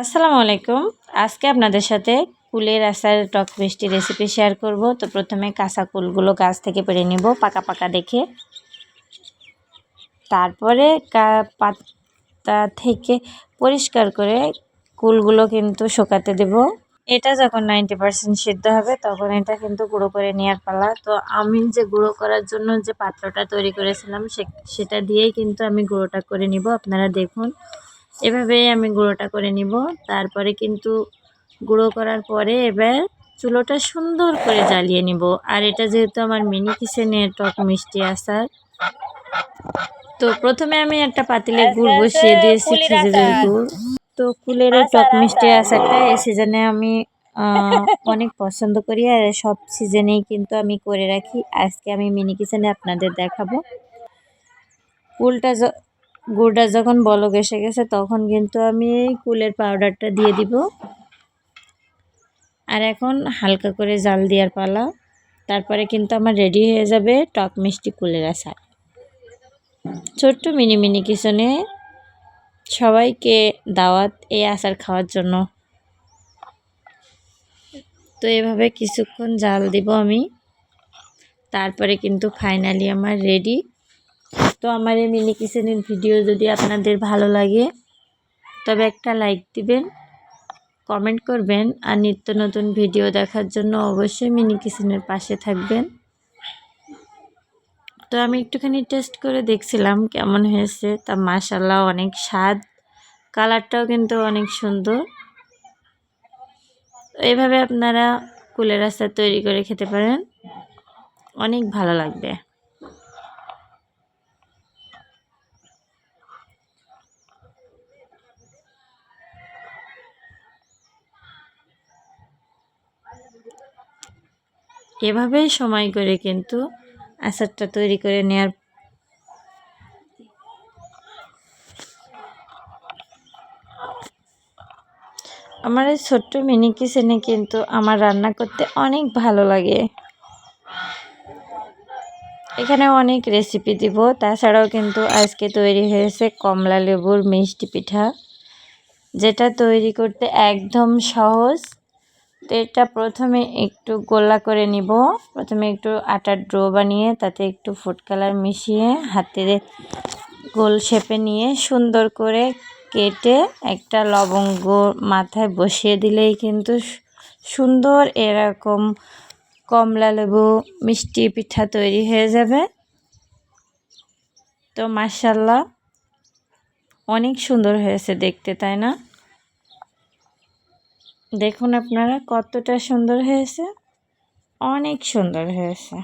আসসালামু আলাইকুম। আজকে আপনাদের সাথে কুলের আচার টক মিষ্টি রেসিপি শেয়ার করব। তো প্রথমে কাঁচা কুলগুলো গাছ থেকে পেরে নিব, পাকা পাকা দেখে। তারপরে পাতা থেকে পরিষ্কার করে কুলগুলো কিন্তু শুকাতে দেব। এটা যখন নাইনটি পারসেন্ট সিদ্ধ হবে, তখন এটা কিন্তু গুঁড়ো করে নেওয়ার পালা। তো আমি যে গুঁড়ো করার জন্য যে পাত্রটা তৈরি করেছিলাম সেটা দিয়েই কিন্তু আমি গুঁড়োটা করে নিব। আপনারা দেখুন। এভাবেই আমি গুঁড়োটা করে নিব। তারপরে কিন্তু গুঁড়ো করার পরে এবার চুলোটা সুন্দর করে জ্বালিয়ে নিব। আর এটা যেহেতু আমার মিনি কিচেনের টক মিষ্টি আচার, তো প্রথমে আমি একটা পাতিলে গুড় বসিয়ে দিয়েছি খেজুরের গুড়। তো কুলের টক মিষ্টি আচারটা এই সিজনে আমি অনেক পছন্দ করি আর সব সিজনেই কিন্তু আমি করে রাখি। আজকে আমি মিনি কিচেনে আপনাদের দেখাবো। কুলটা গুড়টা যখন বলক এসে গেছে, তখন কিন্তু আমি কুলের পাউডারটা দিয়ে দিব। আর এখন হালকা করে জাল দেওয়ার পালা। তারপরে কিন্তু আমার রেডি হয়ে যাবে টক মিষ্টি কুলের আচার। ছোট্ট মিনি মিনি কিচনে সবাইকে দাওয়াত এই আচার খাওয়ার জন্য। তো এভাবে কিছুক্ষণ জাল দিব আমি। তারপরে কিন্তু ফাইনালি আমার রেডি তো আমার এই মিনি কিচেনের ভিডিও যদি আপনাদের ভালো লাগে, তবে একটা লাইক দিবেন কমেন্ট করবেন, আর নিত্য নতুন ভিডিও দেখার জন্য অবশ্যই মিনি কিচেনের পাশে থাকবেন। তো আমি একটুখানি টেস্ট করে দেখছিলাম কেমন হয়েছে, তা মাসাল্লাহ অনেক স্বাদ কালারটাও কিন্তু অনেক সুন্দর। এইভাবে আপনারা কুলের রাস্তা তৈরি করে খেতে পারেন, অনেক ভালো লাগবে। এভাবেই সময় করে কিন্তু আচারটা তৈরি করে নেওয়ার আমার এই ছোট্ট মিনি কিচেনে কিন্তু আমার রান্না করতে অনেক ভালো লাগে। এখানে অনেক রেসিপি দিব, তাছাড়াও কিন্তু আজকে তৈরি হয়েছে কমলা লেবুর মিষ্টি পিঠা, যেটা তৈরি করতে একদম সহজ তো এটা প্রথমে একটু গোলা করে নিব। প্রথমে একটু আটার ড্রো বানিয়ে তাতে একটু ফুড কালার মিশিয়ে হাতে গোল শেপে নিয়ে সুন্দর করে কেটে একটা লবঙ্গ মাথায় বসিয়ে দিলেই কিন্তু সুন্দর এরকম কমলা লেবু, মিষ্টি পিঠা তৈরি হয়ে যাবে। তো মার্শাল্লাহ অনেক সুন্দর হয়েছে দেখতে, তাই না? দেখুন আপনারা কতটা সুন্দর হয়েছে। অনেক সুন্দর হয়েছে।